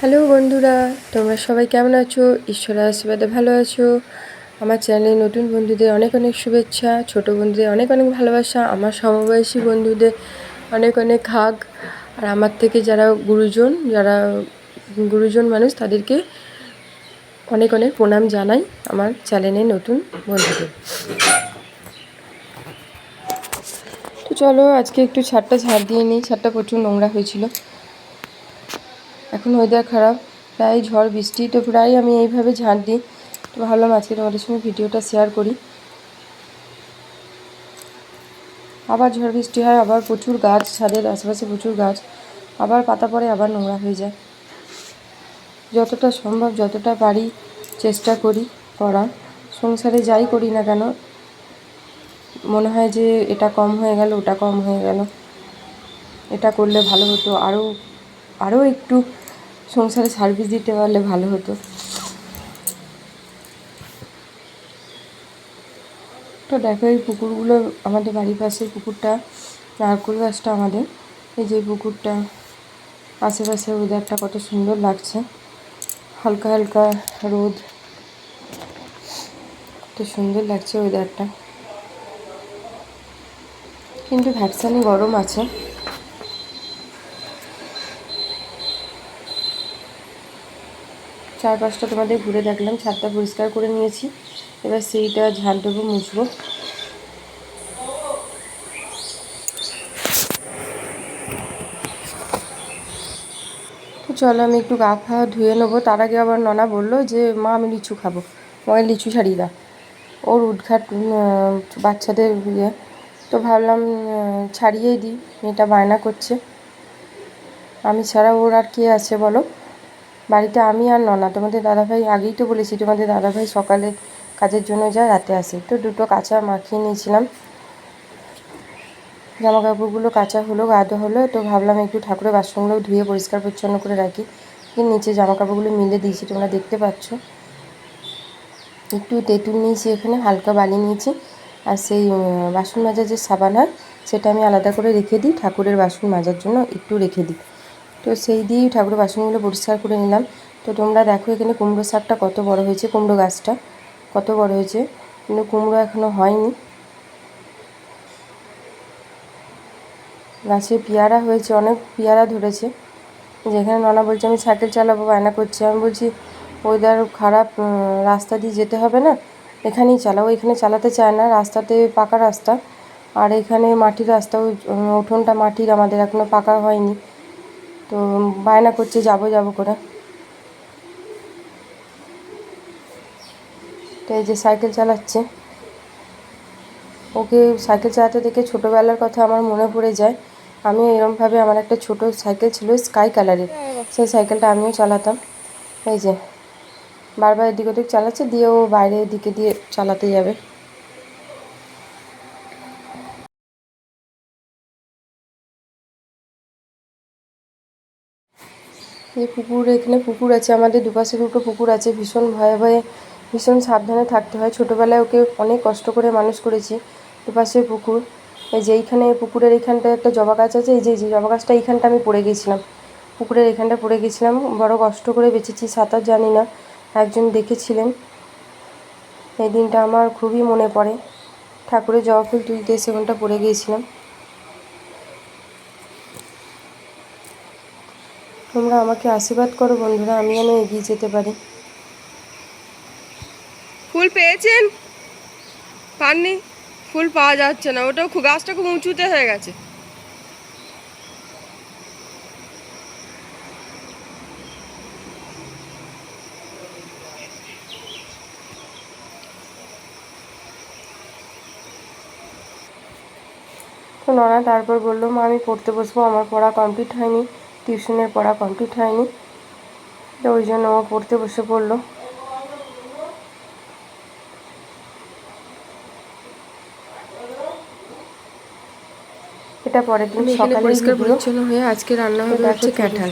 Hello বন্ধুরা, তোমরা সবাই কেমন আছো? ঈশ্বরের আশীর্বাদে ভালো আছো। আমার চ্যানেলে নতুন বন্ধুদের অনেক অনেক শুভেচ্ছা, ছোট বন্ধুদের অনেক অনেক ভালোবাসা, আমার সমবয়সী বন্ধুদের অনেক অনেক হাগ, আর আমার থেকে যারা গুরুজন যারা গুরুজন মানুষ, তাদেরকে অনেক অনেক প্রণাম জানাই আমার চ্যানেলে নতুন বন্ধুদের। তো চলো, আজকে একটু ছাদটা ঝাড় দিয়ে নিই। ছাদটা প্রচুর নোংরা হয়েছিল। এখন ওয়েদার খারাপ, প্রায় ঝড়, বৃষ্টি, তো প্রায় আমি এইভাবে ঝাঁট দিই। তো ভাবলাম আজকে তোমাদের সঙ্গে ভিডিওটা শেয়ার করি। আবার ঝড়, বৃষ্টি হয়, আবার প্রচুর গাছ, ছাদের আশেপাশে প্রচুর গাছ, আবার পাতা পড়ে, আবার নোংরা হয়ে যায়। যতটা সম্ভব, যতটা পারি চেষ্টা করি করা। সংসারে যাই করি না কেন, মনে হয় যে এটা কম হয়ে গেল, ওটা কম হয়ে গেল। এটা করলে ভালো হতো। আরও আরও একটু সংসারে সার্ভিস দিতে পারলে ভালো হতো। তো দেখো, এই পুকুরগুলো, আমাদের বাড়ির পাশের পুকুরটা, নারকুল গাছটা আমাদের। এই যে পুকুরটা, আশেপাশে ওয়েদারটা কত সুন্দর লাগছে। হালকা হালকা রোদ। কত সুন্দর লাগছে ওয়েদারটা কিন্তু ভ্যাকসানি গরম আছে। চারপাশটা তোমাদের ঘুরে দেখলাম, ছাদটা পরিষ্কার করে নিয়েছি। এবার সেইটা ঝাল দেবো, মুছবো। চলো আমি একটু গা ফা ধুয়ে নেব। তার আগে আবার ননা বলল যে, মা, আমি লিচু খাব। আমাকে লিচু ছাড়িয়ে দাও। ওর উদ্ঘাট বাচ্চাদের ইয়ে। তো ভাবলাম ছাড়িয়েই দিই। মেয়েটা বায়না করছে। আমি ছাড়া ওর আর কে আছে বলো? বাড়িতে আমি আর ননা, তোমাদের দাদাভাই আগেই তো বলেছি, তোমাদের দাদাভাই সকালে কাজের জন্য যায়, রাতে আসে। তো দুটো কাঁচা মাখিয়ে নিয়েছিলাম। জামা কাপড়গুলো কাঁচা হলো গাদা হলো, তো ভাবলাম একটু ঠাকুরের বাসনগুলো ধুয়ে পরিষ্কার পরিচ্ছন্ন করে রাখি। নিচে জামা কাপড়গুলো মিলে দিয়েছি, তোমরা দেখতে পাচ্ছ। একটু তেঁতুল নিয়েছি এখানে, হালকা বালি নিয়েছি। আর সেই বাসন মাজার যে সাবান হয়, সেটা আমি আলাদা করে রেখে দিই, ঠাকুরের বাসন মাজার জন্য একটু রেখে দিই। তো সেই দিয়েই ঠাকুরের বাসনগুলো পরিষ্কার করে নিলাম। তো তোমরা দেখো এখানে কুমড়ো শাকটা কত বড় হয়েছে, কুমড়ো গাছটা কত বড় হয়েছে, কিন্তু কুমড়ো এখনও হয়নি। গাছে পেয়ারা হয়েছে, অনেক পেয়ারা ধরেছে। যেখানে ননা বলছে, আমি সাইকেল চালাবো, বায়না করছে। আমি বলছি, ওয়েদার খারাপ রাস্তা দিয়ে যেতে হবে না? এখানেই চালাও। এখানে চালাতে চায় না, রাস্তাতে পাকা রাস্তা। আর এখানে মাটির রাস্তা উঠোনটা মাটির, আমাদের এখনও পাকা হয়নি। তো বায়না করছে, যাব যাব করে। তো এই যে সাইকেল চালাচ্ছে। ওকে সাইকেল চালাতে দেখে ছোটোবেলার কথা আমার মনে পড়ে যায়। আমি এরমভাবে আমার একটা ছোট সাইকেল ছিল স্কাই কালারের। সেই সাইকেলটা আমিও চালাতাম। এই যে বারবার এদিক ওদিক চালাচ্ছে দিয়ে ও বাইরে দিকে দিয়ে চালাতে যাবে। এই পুকুর, এখানে পুকুর আছে, আমাদের দুপাশে দুটো পুকুর আছে, ভীষণ ভয়ে ভয়ে, ভীষণ সাবধানে থাকতে হয়। ছোটোবেলায় ওকে অনেক কষ্ট করে মানুষ করেছি দুপাশে পুকুর। এই যে এইখানে পুকুরের এইখানটায় একটা জবা গাছ আছে, এই যে যে জবা গাছটা এইখানটা আমি পড়ে গেছিলাম। পুকুরের এখানটা পড়ে গেছিলাম, বড় কষ্ট করে বেঁচেছি, সাঁতার জানি না, একজন দেখেছিলেন। এই দিনটা আমার খুবই মনে পড়ে। ঠাকুরের জবা ফুল তুলতে সেখানটা পড়ে গিয়েছিলাম। তোমরা আমাকে আশীর্বাদ করো বন্ধুরা আমি যেন এগিয়ে যেতে পারি। ফুল পেয়েছেন? পাননি? ফুল পাওয়া যাচ্ছে না ওটাও খুব গাছটা খুব উঁচুতে হয়ে গেছে। তো ননা তারপর বলল মা আমি পড়তে বসবো আমার পড়া কমপ্লিট হয়নি। টিউশনের পড়া কমপ্লিট হয়নি। তো ওই জন্য ও পড়তে বসে পড়ল। এটা পরের দিন সকালে পরিষ্কার পরিচ্ছন্ন হয়ে আজকে রান্না হবে হচ্ছে ক্যাঠাল।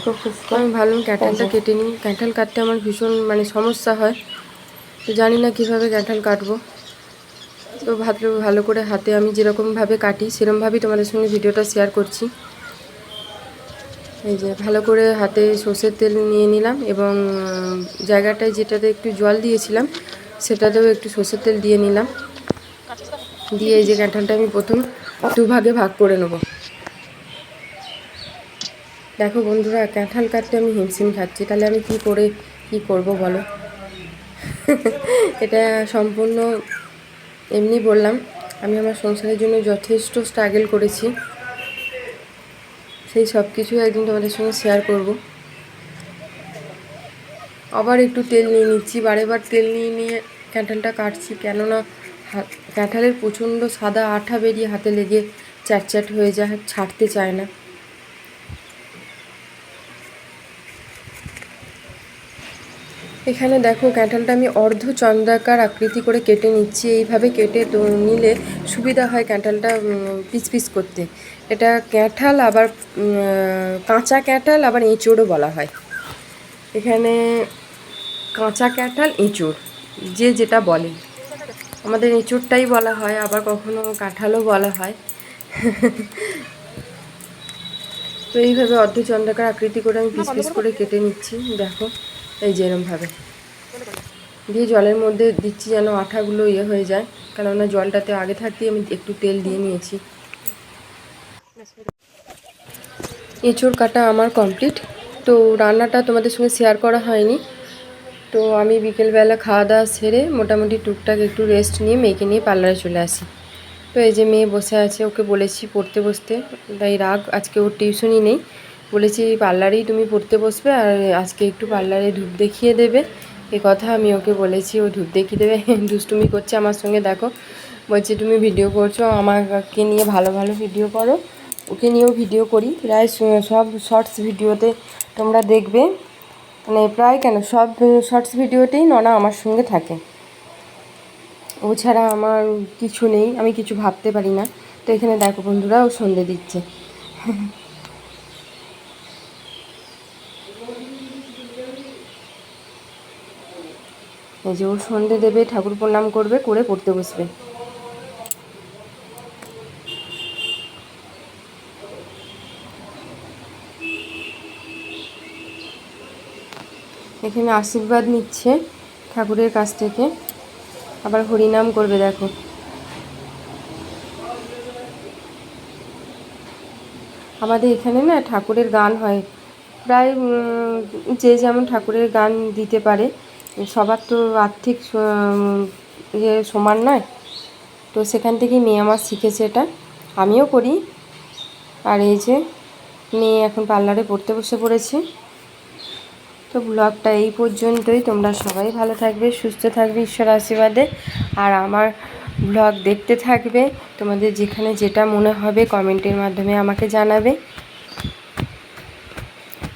আমি ভাবলাম ক্যাঠালটা কেটে নিই। ক্যাঠাল কাটতে আমার ভীষণ মানে সমস্যা হয়। তো জানি না কীভাবে ক্যাঠাল কাটবো। তো ভাবলে ভালো করে হাতে আমি যেরকমভাবে কাটি সেরকমভাবেই তোমাদের সঙ্গে ভিডিওটা শেয়ার করছি। এই যে ভালো করে হাতে সর্ষের তেল নিয়ে নিলাম এবং জায়গাটায় যেটাতে একটু জল দিয়েছিলাম, সেটাতেও একটু সর্ষের তেল দিয়ে নিলাম। দিয়ে এই যে কাঁঠালটা আমি প্রথম দু ভাগে ভাগ করে নেব। দেখো বন্ধুরা কাঁঠাল কাটতে আমি হিমশিম খাচ্ছি। তাহলে আমি কি করে, কি করব বলো? এটা সম্পূর্ণ এমনি বললাম। আমি আমার সংসারের জন্য যথেষ্ট স্ট্রাগল করেছি। সেই সব কিছু একদিন তোমাদের সঙ্গে শেয়ার করব। আবার একটু তেল নিয়ে নিচ্ছি বারে বার তেল নিয়ে নিয়ে ক্যাঁঠালটা কাটছি কেননা কাঁঠালের প্রচণ্ড সাদা আঠা বেরিয়ে হাতে লেগে চ্যাটচ্যাট হয়ে যায় ছাড়তে চায় না। এখানে দেখো ক্যাঁঠালটা আমি অর্ধ চন্দ্রাকার আকৃতি করে কেটে নিচ্ছি এইভাবে কেটে নিলে সুবিধা হয় কাঁঠালটা উম, পিস পিস করতে। এটা ক্যাঁঠাল, আবার কাঁচা ক্যাঁঠাল, আবার এঁচোড়ও বলা হয়। এখানে কাঁচা ক্যাঁঠাল, এঁচোড়, যে যেটা বলে। আমাদের এঁচোড়টাই বলা হয়, আবার কখনো কাঁঠালও বলা হয়। তো এইভাবে অর্ধ চন্দ্রাকার আকৃতি করে আমি পিস পিস করে কেটে নিচ্ছি, দেখো, এই যে এরমভাবে। দিয়ে জলের মধ্যে দিচ্ছি যেন আঠাগুলো ইয়ে হয়ে যায়, কেননা জলটাতে আগে থাকতেই আমি একটু তেল দিয়ে নিয়েছি। এঁচোড় কাটা আমার কমপ্লিট তো রান্নাটা তোমাদের সঙ্গে শেয়ার করা হয়নি। তো আমি বিকেলবেলা খাওয়া দাওয়া সেরে মোটামুটি টুকটাক একটু রেস্ট নিয়ে মেয়েকে নিয়ে পার্লারে চলে আসি। তো এই যে মেয়ে বসে আছে, ওকে বলেছি পড়তে বসতে। তাই রাগ, আজকে ওর টিউশনই নেই। বলেছি পার্লারেই তুমি পড়তে বসবে আর আজকে একটু পার্লারে ধূপ দেখিয়ে দেবে। এ কথা আমি ওকে বলেছি, ও ধূপ দেখিয়ে দেবে। দুষ্টুমি করছে আমার সঙ্গে, দেখো। বলছে, তুমি ভিডিও করছ, আমাকে নিয়ে ভালো ভালো ভিডিও করো। ওকে নিয়েও ভিডিও করি। প্রায় সব শর্টস ভিডিওতে তোমরা দেখবে। মানে প্রায় কেন, সব শর্টস ভিডিওতেই ননা আমার সঙ্গে থাকে। ও ছাড়া আমার কিছু নেই, আমি কিছু ভাবতে পারি না। তো এখানে দেখো বন্ধুরা, ও সন্ধে দিচ্ছে। এই যে ও সন্ধে দেবে, ঠাকুর প্রণাম করবে, করে পড়তে বসবে। এখানে আশীর্বাদ নিচ্ছে ঠাকুরের কাছ থেকে। আবার হরিনাম করবে, দেখো। আমাদের এখানে না ঠাকুরের গান হয়। প্রায় যে যেমন ঠাকুরের গান দিতে পারে, সবার তো আর্থিক ইয়ে সমান নয়। তো সেখান থেকেই মেয়ে আমার শিখেছে এটা। আমিও করি। আর এই যে মেয়ে এখন পার্লারে পড়তে বসে পড়েছে। তো ব্লগটা এই পর্যন্তই। তোমরা সবাই ভালো থাকবে, সুস্থ থাকবে ঈশ্বর আশীর্বাদে। আর আমার ব্লগ দেখতে থাকবে, তোমাদের যেখানে যেটা মনে হবে কমেন্টের মাধ্যমে আমাকে জানাবে।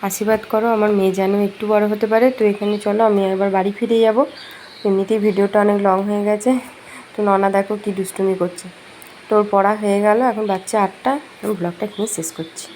আশীর্বাদ করো, আমার মেয়ে যেন একটু বড় হতে পারে। তো এখানে চলো, আমি একবার বাড়ি ফিরে যাব। এমনিতেই ভিডিওটা অনেক লং হয়ে গেছে। তো ননা দেখো কি দুষ্টুমি করছে। তোর পড়া হয়ে গেল, এখন বাচ্চা আটটা। আমি ব্লগটা এখানে শেষ করছি।